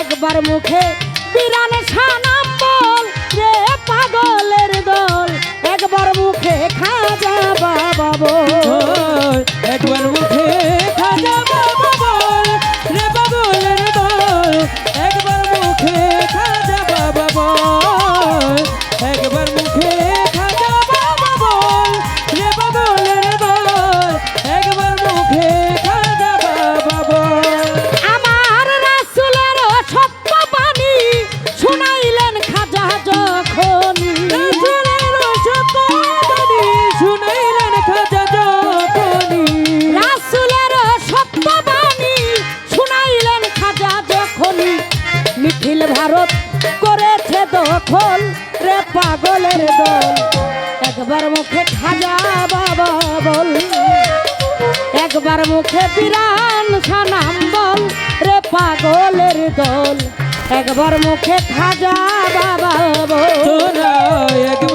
একবার মুখে বিরান সানাম বল রে পাগলের দল। একবার মুখে খাজা বাবা বল। খোল রে পাগলের দল। একবার মুখে খাজা বাবা বল। একবার মুখে বিরান সানাম বল রে পাগলের দল। একবার মুখে খাজা বাবা বল। একবার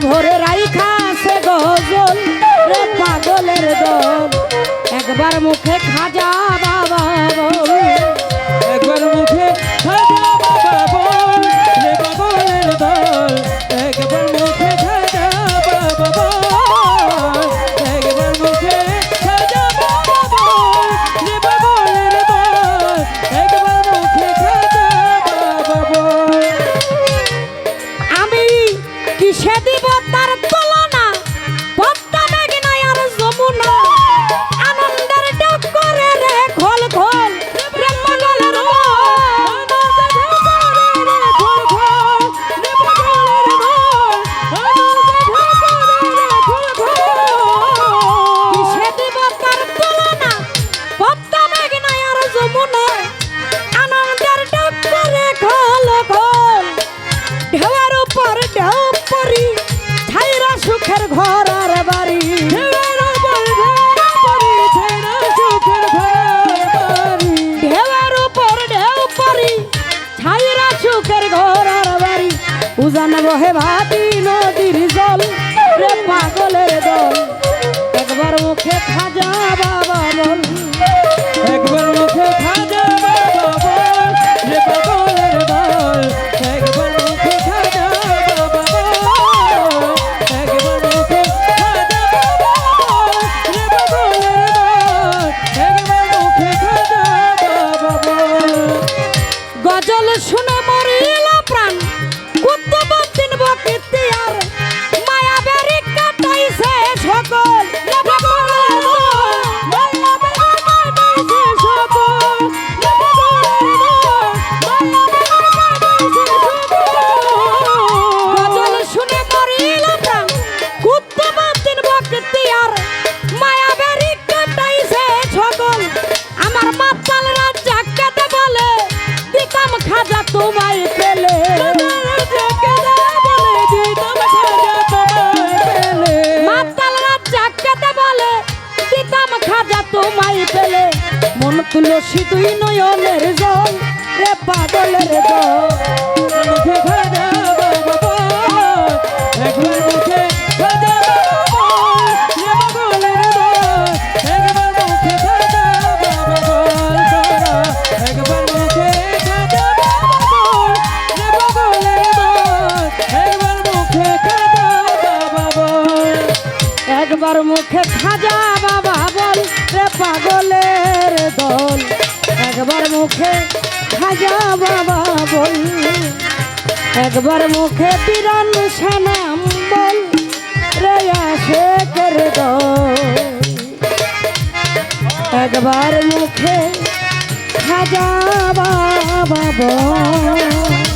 ভরে রাইখা সে গজল রে পাগলের দল। একবার মুখে খাজা বাবা রহে ভাটি নদীর জল। রে পাগলের দল, একবার মুখে খাজা বাবা বল। একবার মুখে খাজা বাবা মন রে পাগলের দল, একবার মুখে খাজা বাবা একবার মুখে খাজা বাবা রে পাগলের দল, একবার মুখে খাজা বাবা গজল রশি তুই নয়নের জল রে পাগলের একবার মুখে একবার মুখে খাজা বাবা বল রে পাগলের দল মুখে খাজা বাবা বল। একবার মুখে পিরান সানাম বল, রে আসে করে একবার মুখে খাজা বাবা বল।